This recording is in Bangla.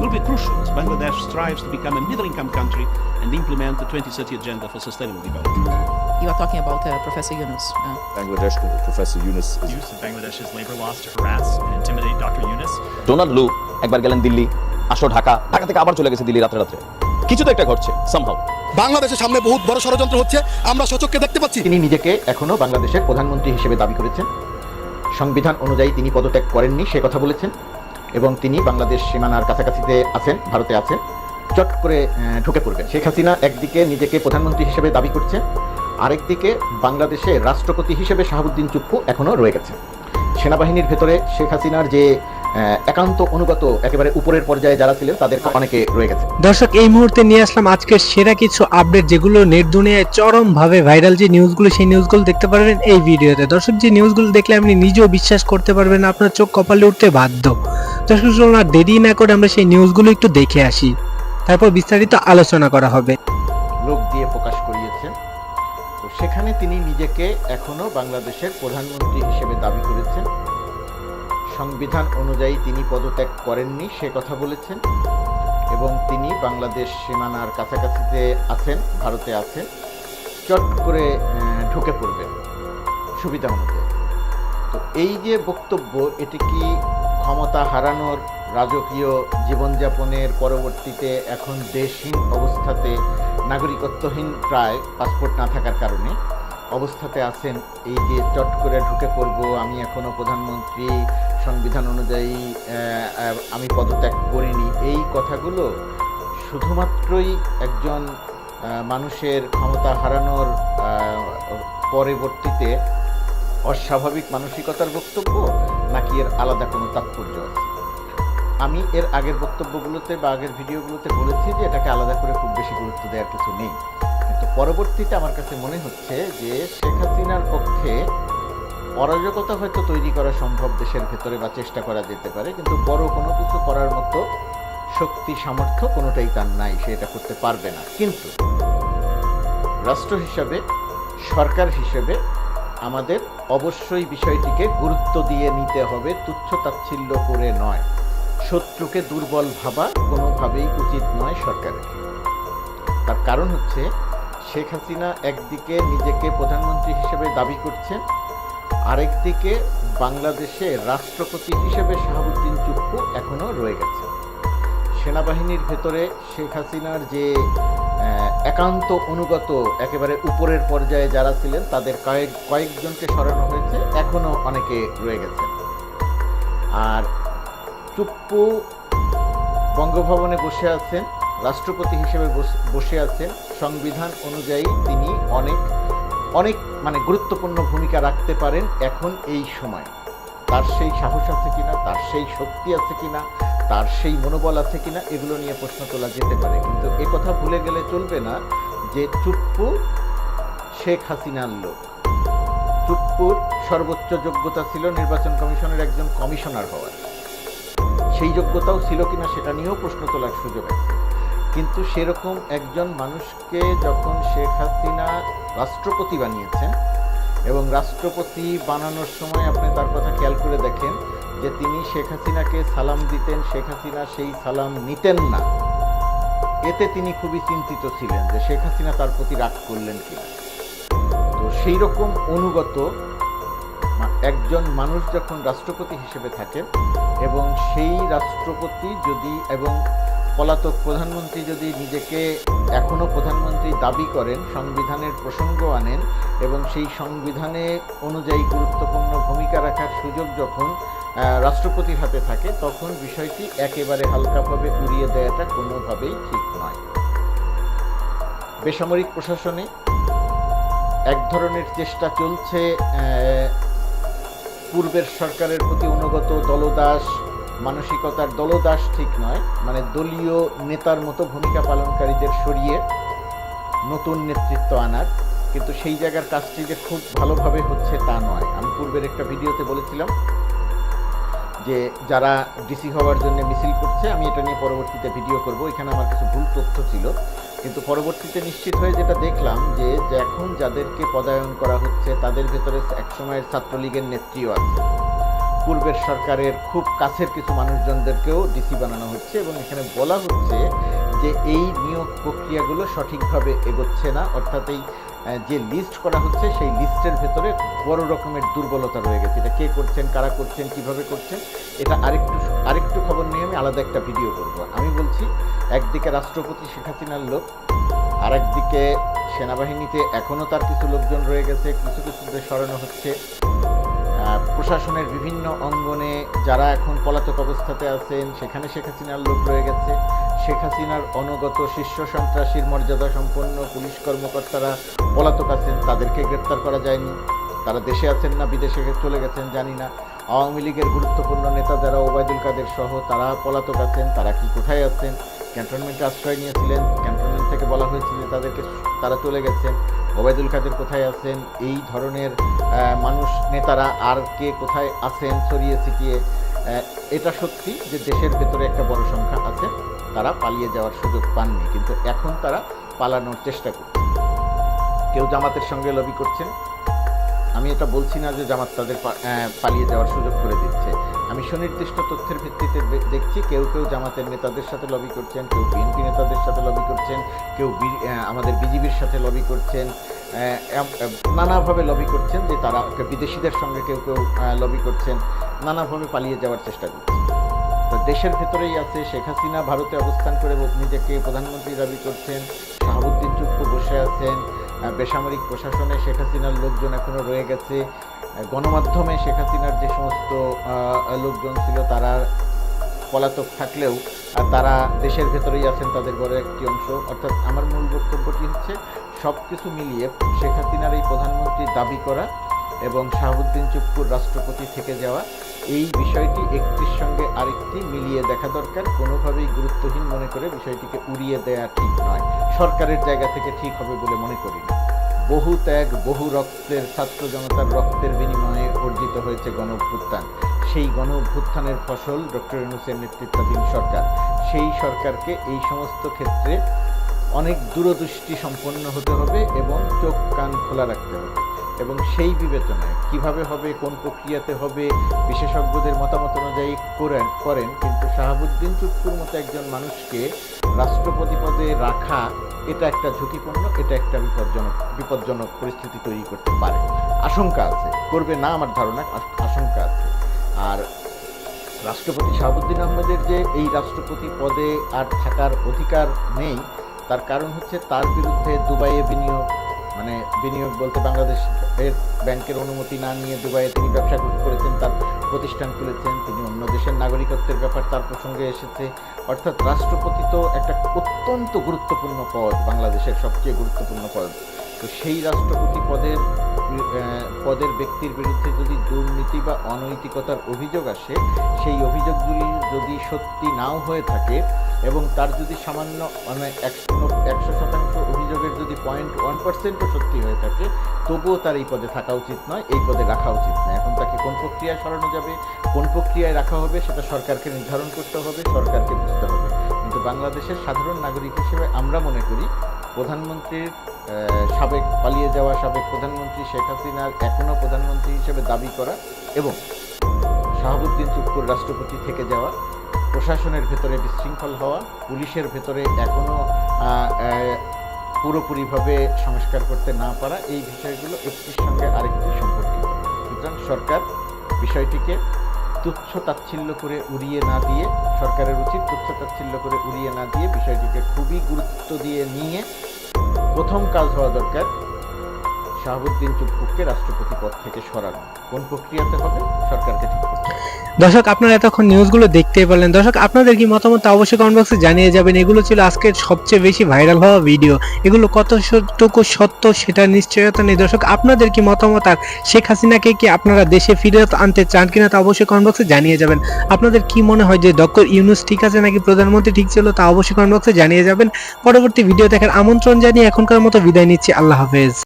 will be crucial as Bangladesh strives to become a middle-income country and implement the 2030 Agenda for Sustainable Development. You are talking about uh, Professor Yunus. Uh, Bangladesh, Professor Yunus is use of Bangladesh's labor laws to harass and intimidate Dr. Yunus. Donald Lu একবার গেলেন দিল্লি আসো ঢাকা ঢাকা থেকে আবার চলে গেছে দিল্লি রাত্রে রাত্রে কিছু তো একটা ঘটছে সম্ভব বাংলাদেশের সামনে বহুত বড় ষড়যন্ত্র হচ্ছে আমরা সচক্ষে দেখতে পাচ্ছি তিনি নিজেকে এখনও বাংলাদেশের প্রধানমন্ত্রী হিসেবে দাবি করেছেন সংবিধান অনুযায়ী তিনি পদত্যাগ করেননি সে কথা বলেছেন এবং তিনি বাংলাদেশ সীমানার কাছাকাছিতে আছেন, ভারতে আছেন চট করে ঢুকে পড়বেন। শেখ হাসিনা একদিকে নিজেকে প্রধানমন্ত্রী হিসেবে দাবি করছে, আরেকদিকে বাংলাদেশে রাষ্ট্রপতি হিসেবে শাহাবুদ্দিন চুপ্পু এখনও রয়ে গেছে সেনাবাহিনীর ভেতরে শেখ হাসিনার যে একান্ত অনুগত একেবারে উপরের পর্যায়ে যারা ছিলেন তাদের অনেকে রয়ে গেছে। দর্শক এই মুহূর্তে নিয়ে আসলাম আজকের সেরা কিছু আপডেট যেগুলো নেট দুনিয়ায় চরম ভাবে ভাইরাল যে নিউজগুলো সেই নিউজগুলো দেখতে পারবেন এই ভিডিওতে। দর্শক যে নিউজগুলো দেখলে আপনি নিজেও বিশ্বাস করতে পারবেন আপনার চোখ কপালে উঠতে বাধ্য। দর্শক চলুন আর দেরি না করে আমরা সেই নিউজগুলো একটু দেখে আসি। তারপর বিস্তারিত আলোচনা করা হবে। লোক দিয়ে প্রকাশ করিয়েছেন তো সেখানে তিনি নিজেকে এখনও বাংলাদেশের প্রধানমন্ত্রী হিসেবে দাবি করেছেন। সংবিধান অনুযায়ী তিনি পদত্যাগ করেননি, সে কথা বলেছেন। এবং তিনি বাংলাদেশ সীমানার কাছাকাছিতে আছেন, ভারতে আছেন। চট করে ঢুকে পড়বেন সুবিধা অনুযায়ী। তো এই যে বক্তব্য, এটি কি ক্ষমতা হারানোর রাজকীয় জীবনযাপনের পরবর্তীতে এখন দেশহীন অবস্থাতে নাগরিকত্বহীন প্রায় পাসপোর্ট না থাকার কারণে অবস্থাতে আছেন, এই যে চট করে ঢুকে পড়ব, আমি এখনও প্রধানমন্ত্রী সংবিধান অনুযায়ী আমি পদত্যাগ করিনি। এই কথাগুলো শুধুমাত্রই একজন মানুষের ক্ষমতা হারানোর পরবর্তীতে অস্বাভাবিক মানসিকতার বক্তব্য, নাকি এর আলাদা কোনো তাৎপর্য আছে? আমি এর আগের বক্তব্যগুলোতে বা আগের ভিডিওগুলোতে বলেছি যে এটাকে আলাদা করে খুব বেশি গুরুত্ব দেওয়ার কিছু নেই। কিন্তু পরবর্তীতে আমার কাছে মনে হচ্ছে যে শেখ হাসিনার পক্ষে অরাজকতা হয়তো তৈরি করা সম্ভব দেশের ভেতরে বা চেষ্টা করা যেতে পারে, কিন্তু বড় কোনো কিছু করার মতো শক্তি, সামর্থ্য কোনোটাই তার নাই, সে এটা করতে পারবে না। কিন্তু রাষ্ট্র হিসাবে, সরকার হিসেবে আমাদের অবশ্যই বিষয়টিকে গুরুত্ব দিয়ে নিতে হবে, তুচ্ছ তাচ্ছিল্য করে নয়। শত্রুকে দুর্বল ভাবা কোনোভাবেই উচিত নয় সরকারের। তার কারণ হচ্ছে, শেখ হাসিনা একদিকে নিজেকে প্রধানমন্ত্রী হিসেবে দাবি করছেন আরেকদিকে বাংলাদেশে রাষ্ট্রপতি হিসেবে শাহাবুদ্দিন চুপ্পু এখনও রয়ে গেছে সেনাবাহিনীর ভেতরে শেখ হাসিনার যে একান্ত অনুগত, একেবারে উপরের পর্যায়ে যারা ছিলেন, তাদের কয়েক, কয়েকজনকে সরানো হয়েছে এখনও অনেকে রয়ে গেছে আর চুপ্পু বঙ্গভবনে বসে আছেন, রাষ্ট্রপতি হিসেবে বসে আছেন। সংবিধান অনুযায়ী তিনি অনেক অনেক মানে গুরুত্বপূর্ণ ভূমিকা রাখতে পারেন এখন এই সময়। তার সেই সাহস আছে কিনা, তার সেই শক্তি আছে কিনা, তার সেই মনোবল আছে কিনা, এগুলো নিয়ে প্রশ্ন তোলা যেতে পারে। কিন্তু এ কথা ভুলে গেলে চলবে না যে চুপ্পু শেখ হাসিনার লোক। চুপ্পুর সর্বোচ্চ যোগ্যতা ছিল নির্বাচন কমিশনের একজন কমিশনার হওয়ার। সেই যোগ্যতাও ছিল কিনা সেটা নিয়েও প্রশ্ন তোলার সুযোগ আছে। কিন্তু সেরকম একজন মানুষকে যখন শেখ হাসিনা রাষ্ট্রপতি বানিয়েছেন এবং রাষ্ট্রপতি বানানোর সময় আপনি তার কথা খেয়াল করে দেখেন যে তিনি শেখ হাসিনাকে সালাম দিতেন, শেখ হাসিনা সেই সালাম নিতেন না। এতে তিনি খুবই চিন্তিত ছিলেন যে শেখ হাসিনা তার প্রতি রাগ করলেন কিনা। তো সেই রকম অনুগত একজন মানুষ যখন রাষ্ট্রপতি হিসেবে থাকেন এবং সেই রাষ্ট্রপতি যদি এবং পলাতক প্রধানমন্ত্রী যদি নিজেকে এখনও প্রধানমন্ত্রী দাবি করেন, সংবিধানের প্রসঙ্গ আনেন এবং সেই সংবিধানে অনুযায়ী গুরুত্বপূর্ণ ভূমিকা রাখার সুযোগ যখন রাষ্ট্রপতির হাতে থাকে, তখন বিষয়টি একেবারে হালকাভাবে উড়িয়ে দেওয়াটা কোনোভাবেই ঠিক নয়। বেসামরিক প্রশাসনে এক ধরনের চেষ্টা চলছে পূর্বের সরকারের প্রতি অনুগত দলদাস মানসিকতার দলদাস ঠিক নয় মানে দলীয় নেতার মতো ভূমিকা পালনকারীদের সরিয়ে নতুন নেতৃত্ব আনার, কিন্তু সেই জায়গার কাজটি যে খুব ভালোভাবে হচ্ছে তা নয়। আমি পূর্বের একটা ভিডিওতে বলেছিলাম যে যারা ডিসি হওয়ার জন্য মিছিল করছে, আমি এটা নিয়ে পরবর্তীতে ভিডিও করব। এখানে আমার কিছু ভুল তথ্য ছিল। কিন্তু পরবর্তীতে নিশ্চিত হয়ে যেটা দেখলাম যে এখন যাদেরকে পদায়ন করা হচ্ছে, তাদের ভেতরে একসময়ের ছাত্রলীগের নেত্রীও আছে। পূর্বের সরকারের খুব কাছের কিছু মানুষজনদেরকেও ডিসি বানানো হচ্ছে এবং এখানে বলা হচ্ছে যে এই নিয়োগ প্রক্রিয়াগুলো সঠিকভাবে এগোচ্ছে না। অর্থাৎ এই যে লিস্ট করা হচ্ছে সেই লিস্টের ভেতরে বড় রকমের দুর্বলতা রয়ে গেছে। এটা কে করছেন, কারা করছেন, কীভাবে করছেন, এটা আরেকটু আরেকটু খবর নিয়ে আমি আলাদা একটা ভিডিও করব। আমি বলছি, একদিকে রাষ্ট্রপতি শেখ হাসিনার লোক আর একদিকে সেনাবাহিনীতে এখনও তার কিছু লোকজন রয়ে গেছে, কিছু কিছুদের সরানো হচ্ছে। প্রশাসনের বিভিন্ন অঙ্গনে যারা এখন পলাতক অবস্থাতে আছেন, সেখানে শেখ হাসিনার লোক রয়ে গেছে। শেখ হাসিনার অনুগত শীর্ষ সন্ত্রাসীর মর্যাদা সম্পন্ন পুলিশ কর্মকর্তারা পলাতক আছেন, তাদেরকে গ্রেপ্তার করা যায়নি। তারা দেশে আছেন না, বিদেশে চলে গেছেন, জানি না। আওয়ামী লীগের গুরুত্বপূর্ণ নেতা যারা ওবায়দুল কাদের সহ, তারা পলাতক আছেন, তারা কি কোথায় আছেন? ক্যান্টনমেন্টে আশ্রয় নিয়েছিলেন। ক্যান্টনমেন্ট থেকে বলা হয়েছে যে তাদেরকে, তারা চলে গেছেন। ওবায়দুল কাদের কোথায় আছেন? এই ধরনের মানুষ, নেতারা আর কে কোথায় আছেন, ছড়িয়ে ছিটিয়ে এটা সত্যি যে দেশের ভেতরে একটা বড় সংখ্যা আছে, তারা পালিয়ে যাওয়ার সুযোগ পাননি, কিন্তু এখন তারা পালানোর চেষ্টা করছে। কেউ জামাতের সঙ্গে লবি করছেন আমি এটা বলছি না যে জামাত তাদের পালিয়ে যাওয়ার সুযোগ করে দিচ্ছে। আমি সুনির্দিষ্ট তথ্যের ভিত্তিতে দেখছি, কেউ কেউ জামাতের নেতাদের সাথে লবি করছেন, কেউ বিএনপি নেতাদের সাথে লবি করছেন কেউ আমাদের বিজিবির সাথে লবি করছেন নানাভাবে লবি করছেন যে তারা বিদেশিদের সঙ্গে কেউ কেউ লবি করছেন, নানাভাবে পালিয়ে যাওয়ার চেষ্টা করছেন। তো দেশের ভেতরেই আছে, শেখ হাসিনা ভারতে অবস্থান করে নিজেকে প্রধানমন্ত্রী দাবি করছেন, শাহাবুদ্দিন চুপ্পু বসে আছেন বেসামরিক প্রশাসনে শেখ হাসিনার লোকজন এখনও রয়ে গেছে গণমাধ্যমে শেখ হাসিনার যে সমস্ত লোকজন ছিল তারা পলাতক থাকলেও আহ, তারা দেশের ভেতরেই আছেন তাদের বড় একটি অংশ। অর্থাৎ আমার মূল বক্তব্যটি হচ্ছে সব কিছু মিলিয়ে শেখ হাসিনার এই প্রধানমন্ত্রীর দাবি করা এবং শাহাবুদ্দিন চুপ্পুর রাষ্ট্রপতি থেকে যাওয়া এই বিষয়টি একটির সঙ্গে আরেকটি মিলিয়ে দেখা দরকার। কোনোভাবেই গুরুত্বহীন মনে করে বিষয়টিকে উড়িয়ে দেওয়া ঠিক নয়। সরকারের জায়গা থেকে ঠিক হবে বলে মনে করি না। বহু ত্যাগ বহু রক্তের ছাত্র জনতার রক্তের বিনিময়ে অর্জিত হয়েছে গণ সেই গণ অভ্যুত্থানের ফসল ডক্টর ইউনুসের নেতৃত্বাধীন সরকার। সেই সরকারকে এই সমস্ত ক্ষেত্রে অনেক দূরদৃষ্টি সম্পন্ন হতে হবে এবং চোখ কান খোলা রাখতে হবে। এবং সেই বিবেচনায় কীভাবে হবে, কোন প্রক্রিয়াতে হবে, বিশেষজ্ঞদের মতামত অনুযায়ী করেন করেন, কিন্তু শাহাবুদ্দিন চুপ্পুর মতো একজন মানুষকে রাষ্ট্রপতি পদে রাখা, এটা একটা ঝুঁকিপূর্ণ, এটা একটা বিপজ্জনক বিপজ্জনক পরিস্থিতি তৈরি করতে পারে। আশঙ্কা আছে, করবে না আমার ধারণা আশঙ্কা আছে। আর রাষ্ট্রপতি শাহাবুদ্দিন আহমেদের যে এই রাষ্ট্রপতি পদে আর থাকার অধিকার নেই, তার কারণ হচ্ছে তার বিরুদ্ধে দুবাইয়ে বিনিয়োগ মানে বিনিয়োগ বলতে বাংলাদেশের ব্যাংকের অনুমতি না নিয়ে দুবাইয়ে তিনি ব্যবসা করেছেন, তার প্রতিষ্ঠান খুলেছেন, তিনি অন্য দেশের নাগরিকত্বের ব্যাপার তার প্রসঙ্গে এসেছে। অর্থাৎ রাষ্ট্রপতি তো একটা অত্যন্ত গুরুত্বপূর্ণ পদ, বাংলাদেশের সবচেয়ে গুরুত্বপূর্ণ পদ। তো সেই রাষ্ট্রপতি পদের পদের ব্যক্তির বিরুদ্ধে যদি দুর্নীতি বা অনৈতিকতার অভিযোগ আসে, সেই অভিযোগগুলি যদি সত্যি নাও হয়ে থাকে এবং তার যদি সামান্য মানে একশো একশো শতাংশ অভিযোগের যদি পয়েন্ট ওয়ান পার্সেন্টও সত্যি হয়ে থাকে, তবুও তার এই পদে থাকা উচিত নয়, এই পদে রাখা উচিত নয়। এখন তাকে কোন প্রক্রিয়ায় সরানো যাবে, কোন প্রক্রিয়ায় রাখা হবে, সেটা সরকারকে নির্ধারণ করতে হবে, সরকারকে বুঝতে হবে। কিন্তু বাংলাদেশের সাধারণ নাগরিক হিসেবে আমরা মনে করি, প্রধানমন্ত্রীর সাবেক, পালিয়ে যাওয়া সাবেক প্রধানমন্ত্রী শেখ হাসিনার এখনও প্রধানমন্ত্রী হিসেবে দাবি করা এবং শাহাবুদ্দিন চুপ্পুর রাষ্ট্রপতি থেকে যাওয়া, প্রশাসনের ভেতরে বিশৃঙ্খল হওয়া, পুলিশের ভেতরে এখনও পুরোপুরিভাবে সংস্কার করতে না পারা, এই বিষয়গুলো একটির সঙ্গে আরেকটি সম্পর্কিত। সুতরাং সরকার বিষয়টিকে তুচ্ছ তাচ্ছিল্য করে উড়িয়ে না দিয়ে, সরকারের উচিত তুচ্ছ তাচ্ছিল্য করে উড়িয়ে না দিয়ে বিষয়টিকে খুবই গুরুত্ব দিয়ে নিয়ে প্রথম কাজ হওয়া দরকার। শাহাবুদ্দিন চুপ্পুকে রাষ্ট্রপতি পদ থেকে সরানো। কোন প্রক্রিয়াতে হবে? সরকারকে ঠিক করতে দর্শক, আপনারা এতক্ষণ নিউজগুলো দেখতেই পারলেন। দর্শক, আপনাদের কি মতামত অবশ্যই কমেন্ট বক্সে জানিয়ে যাবেন। এগুলো ছিল আজকের সবচেয়ে বেশি ভাইরাল হওয়া ভিডিও এগুলো কত সত্যকু সত্য সেটা নিশ্চয়তা নেই। দর্শক, আপনাদের কি মতামত আর শেখ হাসিনাকে কি আপনারা দেশে ফিরত আনতে চান কিনা তা অবশ্যই কমেন্ট বক্সে জানিয়ে যাবেন। আপনাদের কি মনে হয় যে ডক্টর ইউনুস ঠিক আছে নাকি প্রধানমন্ত্রী ঠিক ছিল তা অবশ্যই কমেন্ট বক্সে জানিয়ে যাবেন। পরবর্তী ভিডিও দেখার আমন্ত্রণ জানিয়ে এখনকার মতো বিদায় নিচ্ছি। আল্লাহ হাফেজ।